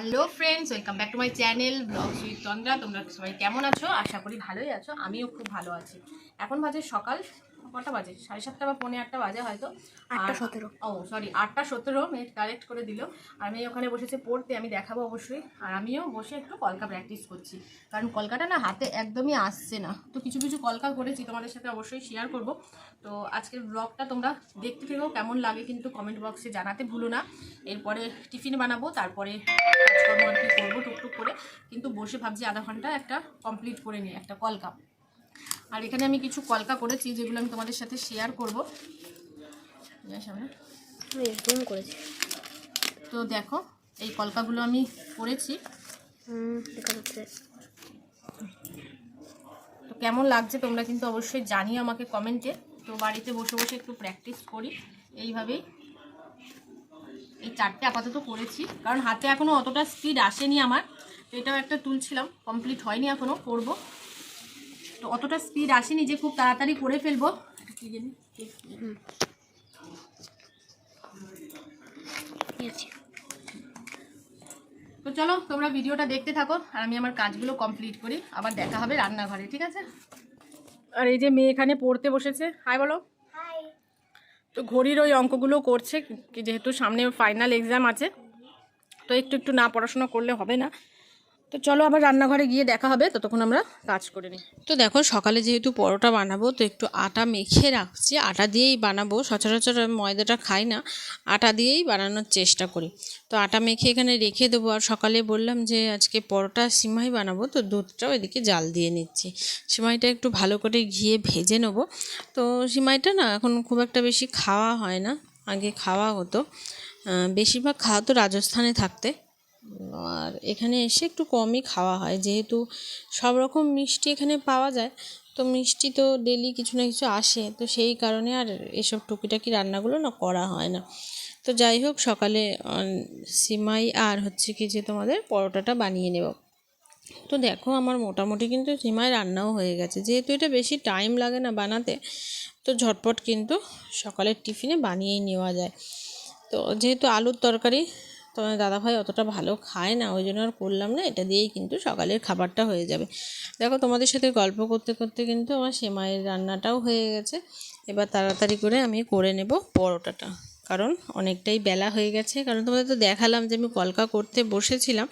Hello friends welcome back to my channel blog সুইথ Chandra তোমরা সবাই কেমন আছো? আশা করি ভালোই আছো আমিও খুব ভালো আছি। এখন বাজে সকাল কটা বাজে? সাড়ে সাতটা বা পৌনে আটটা বাজে হয়তো। আটটা সতেরো। ও সরি আটটা সতেরো মিনিট কালেক্ট করে দিল। আর মেয়ে ওখানে বসেছে পড়তে আমি দেখাবো অবশ্যই। আর আমিও বসে একটু কলকা প্র্যাকটিস করছি। কারণ কলকাটা না হাতে একদমই আসছে না। তো কিছু কিছু কলকা করেছি তোমাদের সাথে অবশ্যই শেয়ার করব। তো আজকের ব্লগটা তোমরা দেখতে থেকেও কেমন লাগে কিন্তু কমেন্ট বক্সে জানাতে ভুলো না। এরপরে টিফিন বানাবো তারপরে কাজকর্ম আর কি করব টুকটুক করে কিন্তু বসে ভাবছি আধা ঘণ্টা একটা কমপ্লিট করে নিই একটা কলকা আর এখানে আমি কিছু কলকা করেছি যেগুলো আমি তোমাদের সাথে শেয়ার করব। সামনে। করেছি। তো দেখো এই কলকাগুলো আমি করেছি। তো কেমন লাগছে তোমরা কিন্তু অবশ্যই জানিও আমাকে কমেন্টে তো বাড়িতে বসে বসে একটু প্র্যাকটিস করি এইভাবেই। এই চারটে আপাতত করেছি, কারণ হাতে এখনও অতটা স্পিড আসেনি আমার। এটাও একটা তুলছিলাম কমপ্লিট হয়নি এখনও করব। তো অতটা স্পিড আসেনি যে খুব তাড়াতাড়ি করে ফেলব। তো চলো, তোমরা ভিডিওটা দেখতে থাকো, আর আমি আমার কাজগুলো কমপ্লিট করি। আবার দেখা হবে রান্নাঘরে, ঠিক আছে? আর এই যে মেয়ে এখানে পড়তে বসেছে, হাই বলো। তো ঘড়ির ওই অঙ্কগুলো করছে যেহেতু সামনে ফাইনাল এক্সাম আছে, তো একটু একটু না পড়াশোনা করলে হবে না। তো চলো আবার রান্নাঘরে গিয়ে দেখা হবে, ততক্ষণ আমরা কাজ করে নিই। তো দেখো, সকালে যেহেতু পরোটা বানাবো, তো একটু আটা মেখে রাখছি। আটা দিয়েই বানাবো, সচরাচর ময়দাটা খাই না। আটা দিয়েই বানানোর চেষ্টা করি। তো আটা মেখে এখানে রেখে দেবো। আর সকালে বললাম যে, আজকে পরোটা সিমাই বানাবো, তো দুধটাও এদিকে জাল দিয়ে নিচ্ছি। সিমাইটা একটু ভালো করে ঘিয়ে ভেজে নেব। তো সিমাইটা না, এখন খুব একটা বেশি খাওয়া হয় না। আগে খাওয়া হতো। বেশিরভাগ খাওয়া তো রাজস্থানে থাকতে। আর এখানে এসে একটু কমই খাওয়া হয়। যেহেতু সব রকম মিষ্টি এখানে পাওয়া যায়, তো মিষ্টি তো ডেলি কিছু না কিছু আসে। তো সেই কারণে আর এসব টুকিটাকি রান্নাগুলো না করা হয় না। তো যাই হোক, সকালে সিমাই আর হচ্ছে কি যে তোমাদের পরোটাটা বানিয়ে নেব। তো দেখো, আমার মোটামুটি কিন্তু সিমাই রান্নাও হয়ে গেছে। যেহেতু এটা বেশি টাইম লাগে না বানাতে, তো ঝটপট কিন্তু সকালের টিফিনে বানিয়েই নেওয়া যায়। তো যেহেতু আলুর তরকারি তোমার দাদাভাই অতটা ভালো খায় না, ওই জন্য আর করলাম না, এটা দিয়েই কিন্তু সকালের খাবারটা হয়ে যাবে। দেখো, তোমাদের সাথে গল্প করতে করতে কিন্তু আমার সেমাইয়ের রান্নাটাও হয়ে গেছে। এবার তাড়াতাড়ি করে আমি করে নেব পরোটাটা, কারণ অনেকটাই বেলা হয়ে গেছে। কারণ তোমাদের তো দেখালাম যে আমি কলকা করতে বসেছিলাম,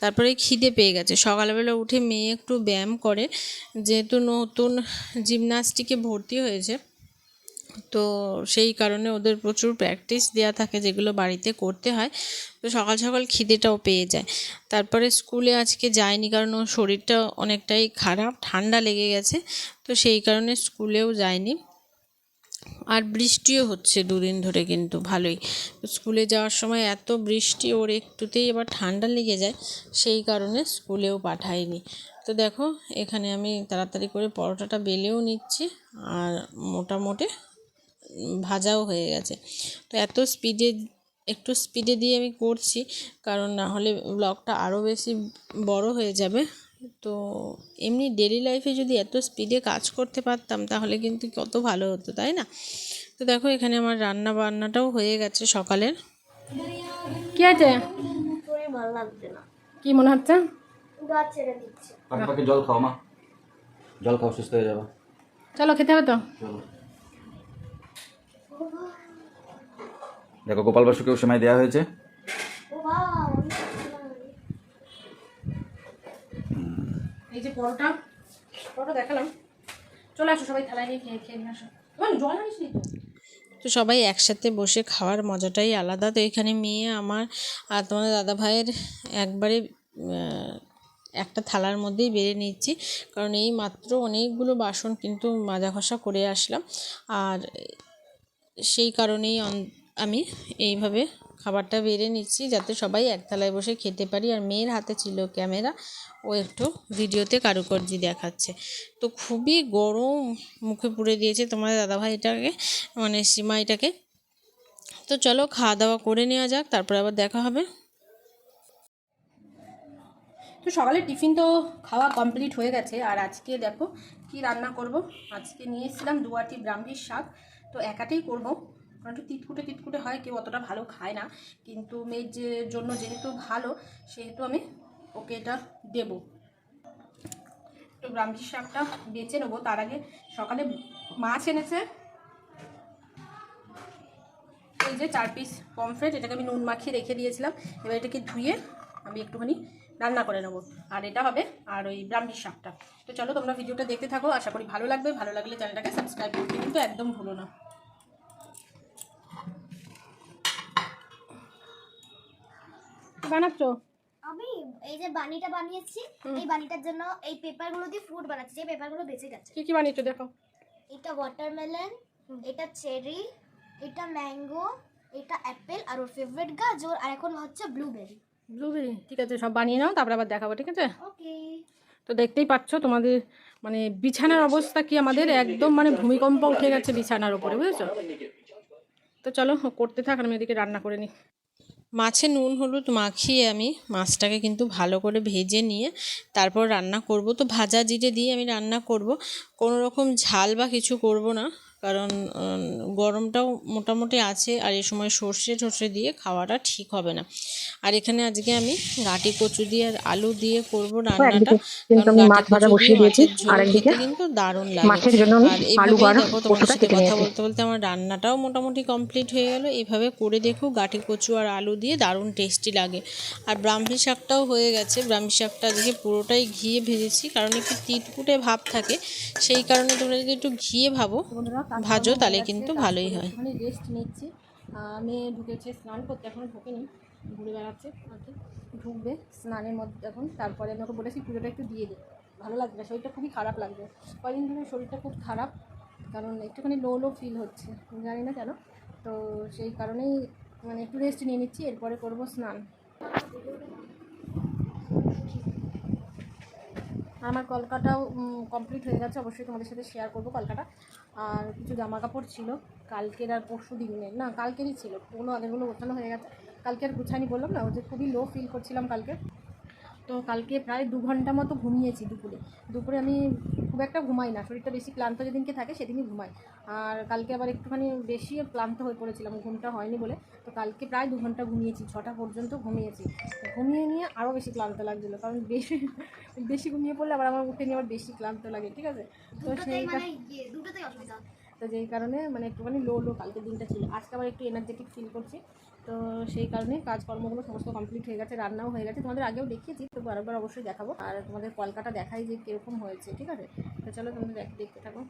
তারপরে খিদে পেয়ে গেছে। সকালবেলা উঠে মেয়ে একটু ব্যায়াম করে, যেহেতু নতুন জিমনাস্টিকে ভর্তি হয়েছে তো সেই কারণে ওদের প্রচুর প্র্যাকটিস দেওয়া থাকে যেগুলো বাড়িতে করতে হয়। তো সকাল সকাল খিদেটাও পেয়ে যায়। তারপরে স্কুলে আজকে যায়নি কারণ ওর শরীরটা অনেকটাই খারাপ, ঠান্ডা লেগে গেছে। তো সেই কারণে স্কুলেও যায়নি। আর বৃষ্টিও হচ্ছে দুদিন ধরে কিন্তু ভালোই। স্কুলে যাওয়ার সময় এত বৃষ্টি, ওর একটুতেই এবার ঠান্ডা লেগে যায়, সেই কারণে স্কুলেও পাঠাইনি তো দেখো, এখানে আমি তাড়াতাড়ি করে পরোটাটা বেলেও নিচ্ছি, আর মোটামুটি ভাজাও হয়ে গেছে। তো এত স্পিডে একটু স্পিডে দিয়ে আমি করছি কারণ না হলে ব্লগটা আরও বেশি বড় হয়ে যাবে। তো এমনি ডেলি লাইফে যদি এত স্পিডে কাজ করতে পারতাম তাহলে কিন্তু কত ভালো হতো তাই না? তো দেখো এখানে আমার রান্না বান্নাটাও হয়ে গেছে সকালের। কি আছে? শরীর ভালো লাগছে না কি মনে হচ্ছে? জল খাও মা। জল খাও সুস্থ হয়ে যাবে। চলো খেতে হবে তো? চলো। দেখো গোপাল বাসুকেও সময় দেওয়া হয়েছে। এই যে পরোটা পরোটা দেখালাম। চলে আসো সবাই থালায় নিয়ে খেয়ে খেয়ে নিয়ে আসো। জল আনিস তো? তো সবাই একসাথে বসে খাওয়ার মজাটাই আলাদা। তো এখানে মেয়ে আমার আর তোমাদের দাদা ভাইয়ের একবারে একটা থালার মধ্যেই বেড়ে নিচ্ছি কারণ এই মাত্র অনেকগুলো বাসন কিন্তু মাজা ঘষা করে আসলাম। আর সেই কারণেই আমি এইভাবে খাবারটা বেড়ে নিচ্ছি যাতে সবাই এক থালায় বসে খেতে পারি। আর মেয়ের হাতে ছিল ক্যামেরা, ও একটু ভিডিওতে কারুকার্য দেখাচ্ছে। তো খুবই গরম মুখে পুড়ে দিয়েছে তোমার দাদাভাইটাকে মানে সিমাইটাকে। তো চলো খাওয়া দাওয়া করে নেওয়া যাক, তারপরে আবার দেখা হবে। তো সকালে টিফিন তো খাওয়া কমপ্লিট হয়ে গেছে। আর আজকে দেখো কি রান্না করব? আজকে নিয়ে এসেছিলাম দুয়াটি ব্রাহ্মীর শাক। তো একাটাই করব। একটু তিতকুটে তিতকুটে হয়, কেউ অতটা ভালো খায় না। কিন্তু মেয়ের যে জন্য যেহেতু ভালো, সেহেতু আমি ওকে এটা দেবো। একটু ব্রাহ্মী শাকটা বেছে নেব। তার আগে সকালে মাছ এনেছে। এই যে চার পিস পমফ্রেট এটাকে আমি নুন মাখিয়ে রেখে দিয়েছিলাম। এবার এটাকে ধুয়ে আমি একটুখানি রান্না করে নেব। আর এটা হবে আর ওই ব্রাহ্মী শাকটা। তো চলো তোমরা ভিডিওটা দেখতে থাকো। আশা করি ভালো লাগবে। ভালো লাগলে চ্যানেলটাকে সাবস্ক্রাইব করতে কিন্তু একদম ভুলো না। বানাচ্ছ? আমি এই যে বানিটা বানিয়েছি এই বানিটার জন্য এই পেপারগুলো দিয়ে ফ্রুট বানাচ্ছি যে পেপারগুলো বেঁচে গেছে কি কি বানিয়েছো দেখো। এটা ওয়াটারমেলন এটা চেরি এটা ম্যাঙ্গো এটা অ্যাপেল আর ওর ফেভারিট গাজর আর এখন হচ্ছে ব্লুবেরি ব্লুবেরি ঠিক আছে সব বানিয়ে নাও তারপরে আবার দেখাবো ঠিক আছে? ওকে তো দেখতেই পাচ্ছ তোমাদের মানে বিছানার অবস্থা কি আমাদের? একদম মানে ভূমিকম্প উঠে গেছে বিছানার উপরে বুঝেছ? তো চলো করতে থাক আমি এদিকে রান্না করে নিই। মাছে নুন, হলুদ মাখিয়ে আমি মাছটাকে কিন্তু ভালো করে ভেজে নিয়ে তারপর রান্না করব। তো ভাজা জিরে দিয়ে আমি রান্না করব। কোনো রকম ঝাল বা কিছু করব না। কারণ গরমটাও মোটামুটি আছে আর এই সময় সর্ষে টর্ষে দিয়ে খাওয়াটা ঠিক হবে না। আর এখানে আজকে আমি গাটি কচু দিয়ে আর আলু দিয়ে করব রান্নাটা। কিন্তু আমি মাছ ভাজা বসিয়ে দিয়েছি মাছের আর একদিকে কিন্তু দারুণ লাগে। মাছের জন্য আমি আলু আর কচুটা কেটে কথা বলতে বলতে আমার রান্নাটাও মোটামুটি কমপ্লিট হয়ে গেল। এইভাবে করে দেখো গাঠি কচু আর আলু দিয়ে দারুণ টেস্টি লাগে। আর ব্রাহ্মী শাকটাও হয়ে গেছে। ব্রাহ্মী শাকটা আজকে পুরোটাই ঘিয়ে ভেজেছি কারণ একটু তিতকুটে ভাব থাকে। সেই কারণে তোমরা যদি একটু ঘিয়ে ভাবো ভাজো তাহলে কিন্তু ভালোই হয়। ওখানে রেস্ট নিচ্ছি মেয়ে ঢুকেছে স্নান করতে এখনও ঢোকেনি ঘুরে বেড়াচ্ছে আর কি। ঢুকবে স্নানের মধ্যে এখন তারপরে আমি ওকে বলেছি পুজোটা একটু দিয়ে দিই ভালো লাগবে না শরীরটা খুবই খারাপ লাগবে। কদিন ধরে শরীরটা খুব খারাপ কারণ একটুখানি লো লো ফিল হচ্ছে জানি না কেন। তো সেই কারণেই মানে একটু রেস্ট নিয়ে নিচ্ছি এরপরে করব স্নান। আমার কলকাতাও কমপ্লিট হয়ে গেছে অবশ্যই তোমাদের সাথে শেয়ার করব কলকাতা আর কিছু জামা কাপড় ছিল। কালকের আর পরশু দিনের। না, কালকেরই ছিল। কোনো আগেরগুলো গোছানো হয়ে গেছে। কালকে আর গুছানি বললাম না ও যে খুবই লো ফিল করছিলাম কালকে। তো কালকে প্রায় দু ঘণ্টা মতো ঘুমিয়েছি দুপুরে। দুপুরে আমি খুব একটা ঘুমাই না শরীরটা বেশি ক্লান্ত যেদিনকে থাকে সেদিনই ঘুমাই। আর কালকে আবার একটুখানি বেশি ক্লান্ত হয়ে পড়েছিলাম ঘুমটা হয়নি বলে। তো কালকে প্রায় দু ঘণ্টা ঘুমিয়েছি ছটা পর্যন্ত ঘুমিয়েছি। ঘুমিয়ে নিয়ে আরও বেশি ক্লান্ত লাগছিল কারণ বেশি বেশি ঘুমিয়ে পড়লে আবার আমার উঠে নিয়ে আবার বেশি ক্লান্ত লাগে ঠিক আছে? তো সেই মানে ইয়ে, দুটোতেই অসুবিধা। তো যেই কারণে মানে একটুখানি লো লো কালকে দিনটা ছিল। আজকে আবার একটু এনার্জেটিক ফিল করছি। তো সেই কারণে কাজকর্মগুলো সমস্ত কমপ্লিট হয়ে গেছে, রান্নাও হয়ে গেছে। তোমাদের আগেও দেখিয়েছি, তো বারবার অবশ্যই দেখাবো। আর তোমাদের কলকাতা দেখাই যে কীরকম হয়েছে, ঠিক আছে? তো চলো তোমাদের দেখ- দেখতে থাকো।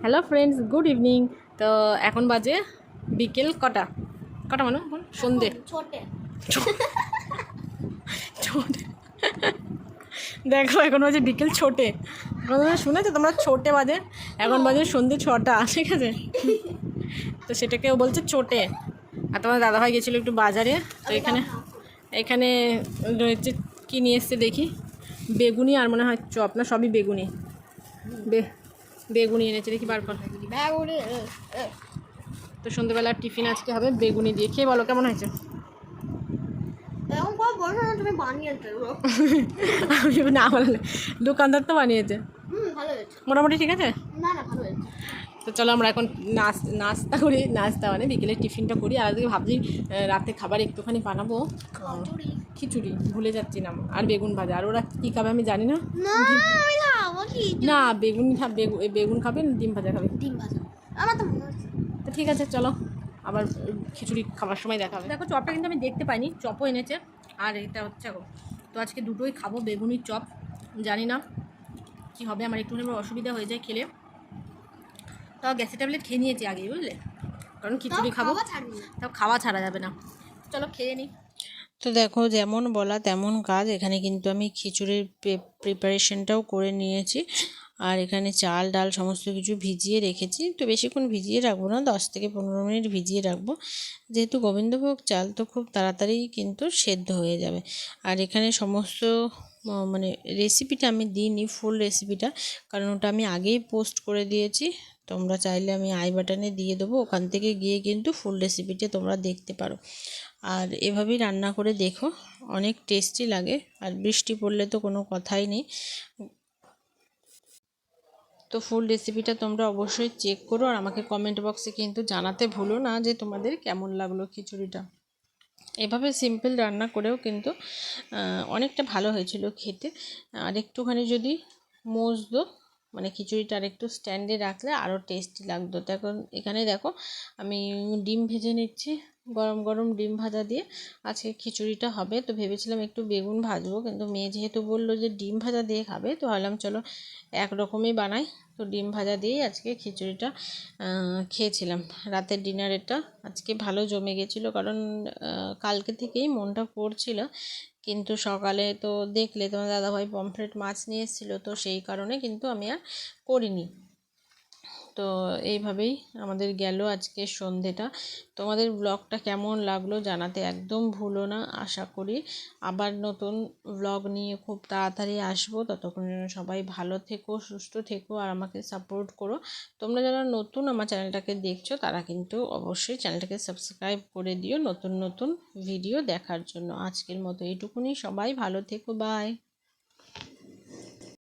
হ্যালো ফ্রেন্ডস গুড ইভিনিং তো এখন বাজে বিকেল কটা? কটা মানে? এখন সন্ধে। দেখো এখন বাজে বিকেল ছোটে। শুনেছো তোমরা? ছোটে বাজে। এখন বাজে সন্ধে ছটা ঠিক আছে? তো সেটাকে ও বলছে ছোটে। আর তোমার দাদাভাই গেছিল একটু বাজারে তো এখানে এখানে রয়েছে কী নিয়ে এসছে দেখি? বেগুনি আর মনে হয় চপ না সবই বেগুনি। বেগুনি এনেছে দেখি বার কর। তো সন্ধ্যেবেলার টিফিন আজকে হবে বেগুনি দিয়ে খেয়ে বলো কেমন হয়েছে? না বানালে দোকানদার তো বানিয়েছে। মোটামুটি ঠিক আছে? তো চলো আমরা এখন নাচ নাস্তা করি নাস্তা মানে বিকেলে টিফিনটা করি আর আজকে ভাবছি রাতে খাবার একটুখানি বানাবো। খিচুড়ি। ভুলে যাচ্ছি না আর বেগুন ভাজা। আর ওরা কী খাবে আমি জানি না। না বেগুন বেগুন খাবে ডিম ভাজা খাবে। ডিম ভাজা। আমার তো ঠিক আছে চলো। আবার খিচুড়ি খাবার সময় দেখা হবে। দেখো চপটা কিন্তু আমি দেখতে পাইনি চপও এনেছে। আর এটা হচ্ছে গো তো আজকে দুটোই খাব বেগুনির চপ। জানি না কি হবে আমার একটুখানি আমার অসুবিধা হয়ে যায় খেলে। তাও গ্যাসের ট্যাবলেট খেয়ে নিয়েছি আগে বুঝলে? কারণ খিচুড়ি খাব তাও খাওয়া ছাড়া যাবে না। চলো খেয়ে নিই তো দেখো যেমন বলা তেমন কাজ। এখানে কিন্তু আমি খিচুড়ির প্রিপারেশনটাও করে নিয়েছি। আর এখানে চাল, ডাল সমস্ত কিছু ভিজিয়ে রেখেছি। তো বেশিক্ষণ ভিজিয়ে রাখব না, দশ থেকে পনেরো মিনিট ভিজিয়ে রাখব। যেহেতু গোবিন্দভোগ চাল তো খুব তাড়াতাড়ি কিন্তু সেদ্ধ হয়ে যাবে। আর এখানে সমস্ত মানে রেসিপিটা আমি দিইনি ফুল রেসিপিটা কারণ ওটা আমি আগেই পোস্ট করে দিয়েছি। তোমরা চাইলে আমি আই বাটনে দিয়ে দেবো, ওখান থেকে গিয়ে কিন্তু ফুল রেসিপিটা তোমরা দেখতে পারো। আর এভাবেই রান্না করে দেখো, অনেক টেস্টি লাগে। আর বৃষ্টি পড়লে তো কোনো কথাই নেই। তো ফুল রেসিপিটা তোমরা অবশ্যই চেক করো আর আমাকে কমেন্ট বক্সে কিন্তু জানাতে ভুলো না যে তোমাদের কেমন লাগল খিচুড়িটা। এভাবে সিম্পল রান্না করেও কিন্তু অনেকটা ভালো হয়েছিল খেতে। আর একটুখানি যদি মজদো মানে খিচুড়িটা আর একটু স্ট্যান্ডে রাখলে আরও টেস্টি লাগতো। তো এখন এখানে দেখো, আমি ডিম ভেজে নিচ্ছি। গরম গরম ডিম ভাজা দিয়ে আজকে খিচুড়িটা হবে। তো ভেবেছিলাম একটু বেগুন ভাজবো, কিন্তু মেয়ে যেহেতু বলল যে ডিম ভাজা দিয়ে খাবে, তো ভাবলাম চলো এক রকমই বানাই। তো ডিম ভাজা দিয়েই আজকে খিচুড়িটা খেয়েছিলাম। রাতের ডিনারেরটা আজকে ভালো জমে গেছিল, কারণ কালকে থেকেই মনটা পড়ছিল। কিন্তু সকালে তো দেখলে তোমার দাদাভাই পমফ্রেট মাছ নিয়ে এসেছিল, তো সেই কারণে কিন্তু আমি আর করিনি। তো এইভাবেই আমাদের গেল আজকে সন্ধেটা। তোমাদের ব্লগটা কেমন লাগল জানাতে একদম ভুলো না। আশা করি আবার নতুন ব্লগ নিয়ে খুব তাড়াতাড়ি আসব। ততক্ষণ যেন সবাই ভালো থেকো, সুস্থ থেকো আর আমাকে সাপোর্ট করো। তোমরা যারা নতুন আমার চ্যানেলটাকে দেখছ, তারা কিন্তু অবশ্যই চ্যানেলটাকে সাবস্ক্রাইব করে দিও নতুন নতুন ভিডিও দেখার জন্য। আজকের মতো এইটুকুনি। সবাই ভালো থেকো। বাই।